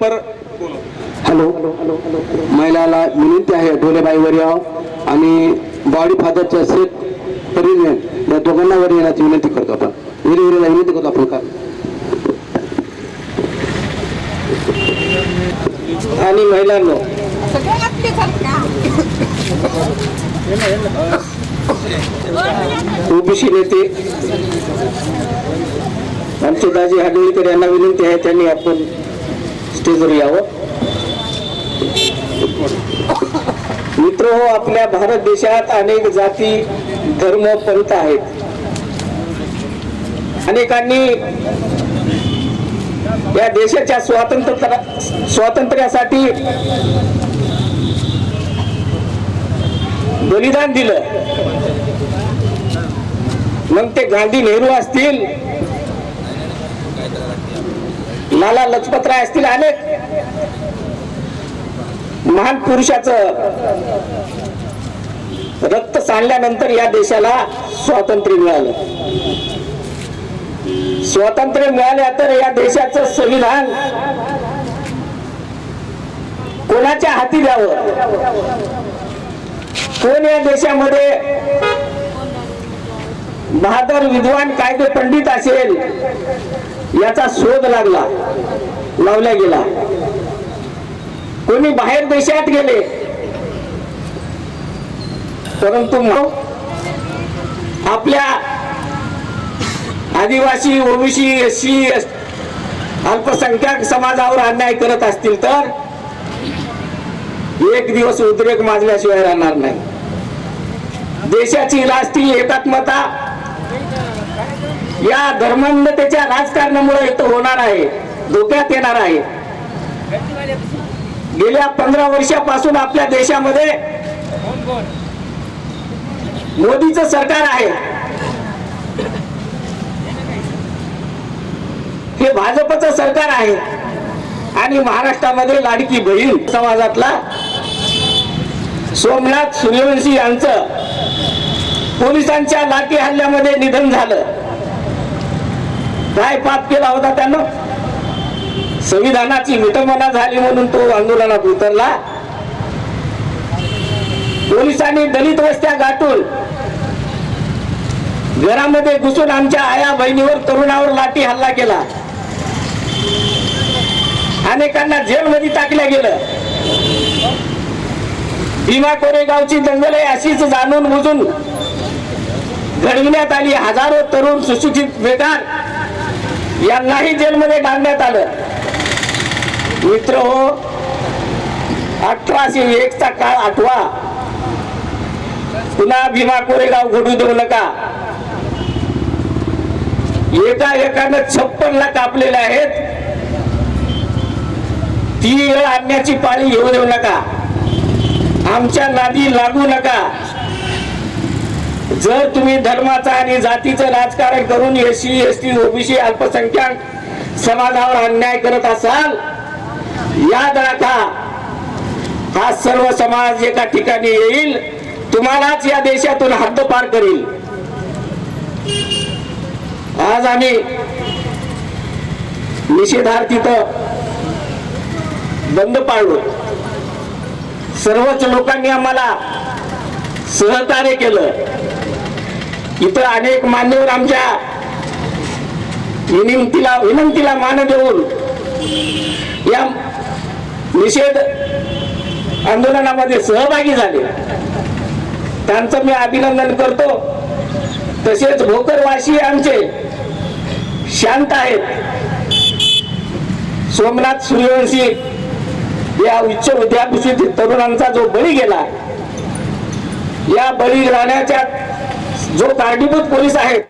पर hello. महिलाला विनंती आहे डोलेबाईवर यावं आणि बॉडी फादरच्या सेट परिजन या दोघांना वर येण्याची विनंती करतो आपण. विरे विरेला विनंती करतो आपण का? आणि महिलांनो. ओबीसी नेते आमचे दाजी हाडोळीकर यांना विनंती आहे त्यांनी आपण स्टेजवर यावं. मित्र हो आपल्या भारत देशात अनेक जाती धर्म पंथ आहेत. अनेकांनी या देशाच्या स्वातंत्र्य स्वातंत्र्यासाठी बलिदान दिलं. मग ते गांधी नेहरू असतील लाला लजपतराय असतील अनेक महान पुरुषाचं रक्त सांडल्यानंतर या देशाला स्वातंत्र्य मिळालं. स्वातंत्र्य मिळाल्या तर या देशाचं संविधान कोणाच्या हाती द्यावं? कोण या देशामध्ये बहादर विद्वान कायदे पंडित असेल? याचा शोध लागला. लावला गेला. कोणी बाहेर देशात गेले. परंतु आपल्या आदिवासी ओबीसी एस सी अल्पसंख्याक समाजावर अन्याय करत असतील तर एक दिवस उद्रेक माजल्याशिवाय राहणार नाही. देशाची राष्ट्रीय एकात्मता या धर्मांधतेच्या राजकारणामुळे इथं होणार आहे. धोक्यात येणार आहे. गेल्या पंधरा वर्षापासून आपल्या देशामध्ये मोदीच सरकार आहे. हे भाजपचं सरकार आहे. आणि महाराष्ट्रामध्ये लाडकी बहीण समाजातला सोमनाथ सूर्यवंशी यांचं पोलिसांच्या लाठी हल्ल्यामध्ये निधन झालं. काय पाप केला होता त्यानं? संविधानाची विटंबना झाली म्हणून तो आंदोलनात उतरला. पोलिसांनी दलित वस्त्या गाठून घरामध्ये घुसून आमच्या आया बहिणीवर तरुणावर लाठी हल्ला केला. अनेकांना जेलमध्ये टाकलं गेलं. भीमा कोरेगावची दंगल आहे अशीच जाणून बुजून घडविण्यात आली हजारो तरुण सुशिक्षित बेकार. यांनाही जेलमध्ये डालण्यात आलं. मित्र हो अठराशे एक चा काळ आठवा. पुन्हा भीमा कोरेगाव घडू देऊ नका. एका एकानं छप्पन लाख कापलेले आहेत. ती वेळ आणण्याची पाळी येऊ देऊ नका. आमच्या नादी लागू नका. जर तुम्ही धर्माचा आणि जातीचं राजकारण करून S C S T OBC अल्पसंख्याक समाजावर अन्याय करत असाल याद राखा हा सर्व समाज एका ठिकाणी येईल तुम्हालाच या देशातून हद्दपार करील. आज आम्ही निषेधार्थी बंद पाळलो. सर्वच लोकांनी आम्हाला सहकार्य केलं. इथं अनेक मान्यवर आमच्या विनंतीला विनंतीला मान देऊन या निषेध आंदोलनामध्ये सहभागी झाले. त्यांचं मी अभिनंदन करतो. तसेच भोकरवासी आमचे शांत आहेत. सोमनाथ सूर्यवंशी या उच्च विद्यापीठीत तरुणांचा जो बळी गेला या बळी राहण्याच्या जो कारणीभूत पोलीस आहेत